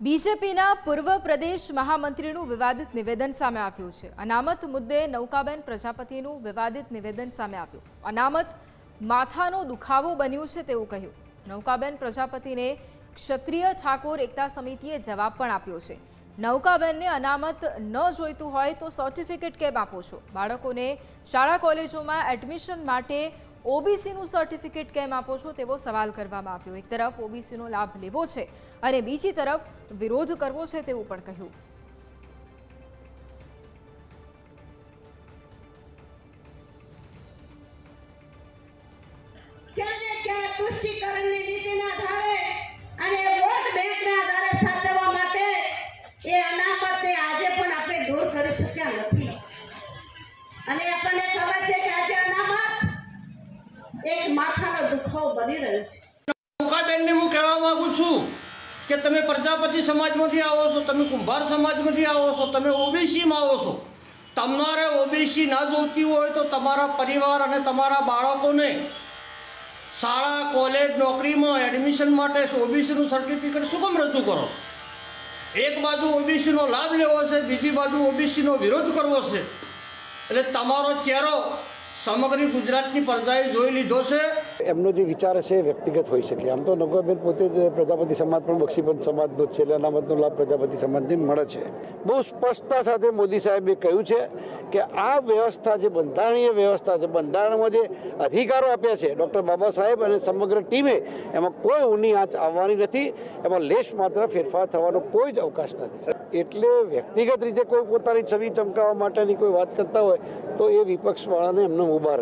બીજેપીના પૂર્વ પ્રદેશ મહામંત્રીનું વિવાદિત નિવેદન સામે આવ્યું છે. અનામત મુદ્દે નૌકાબેન પ્રજાપતિનું વિવાદિત નિવેદન સામે આવ્યું. અનામત માથાનો દુખાવો બન્યું છે તેવું કહ્યું. નૌકાબેન પ્રજાપતિને ક્ષત્રિય ઠાકોર એકતા સમિતિએ જવાબ પણ આપ્યો છે. નૌકાબેનને અનામત ન જોઈતું હોય તો સર્ટિફિકેટ કેમ આપો છો? બાળકોને શાળા કોલેજોમાં એડમિશન માટે ઓબીસીનું સર્ટિફિકેટ કેમ આપો છો તેવો સવાલ કરવામાં આવ્યો. એક તરફ ઓબીસીનો લાભ લેવો છે અને બીજી તરફ વિરોધ કરવો છે તેવું પણ કહ્યું. અને આપણને ખબર છે કે આજે દુખાવો બની રહ્યો છે. હું કહેવા માગું છું કે તમે પ્રજાપતિ સમાજમાંથી આવો છો, તમે કુંભાર સમાજમાંથી આવો છો, તમે ઓબીસીમાં આવો છો. તમારે ઓબીસી ના જોઈતી હોય તો તમારા પરિવાર અને તમારા બાળકોને શાળા, કોલેજ, નોકરીમાં એડમિશન માટે ઓબીસીનું સર્ટિફિકેટ શું કેમ રજૂ કરો એક બાજુ ઓબીસીનો લાભ લેવો છે, બીજી બાજુ ઓબીસીનો વિરોધ કરવો છે. એટલે તમારો ચહેરો સમગ્ર ગુજરાતની પ્રજાએ જોઈ લીધો છે. એમનો જે વિચાર હશે એ વ્યક્તિગત હોઈ શકે. આમ તો નગરબેન પોતે પ્રજાપતિ સમાજ પણ બક્ષીપંથ સમાજનો છે. એટલે અનામતનો લાભ પ્રજાપતિ સમાજને મળે છે. બહુ સ્પષ્ટતા સાથે મોદી સાહેબે કહ્યું છે કે આ વ્યવસ્થા જે બંધારણીય વ્યવસ્થા છે, બંધારણમાં જે અધિકારો આપ્યા છે, ડૉક્ટર બાબા સાહેબ અને સમગ્ર ટીમે, એમાં કોઈ ઊની આંચ આવવાની નથી. એમાં લેશ માત્ર ફેરફાર થવાનો કોઈ જ અવકાશ નથી. એટલે વ્યક્તિગત રીતે કોઈ પોતાની છબી ચમકાવવા માટેની કોઈ વાત કરતા હોય, તો એ વિપક્ષવાળાને એમનો ઊભા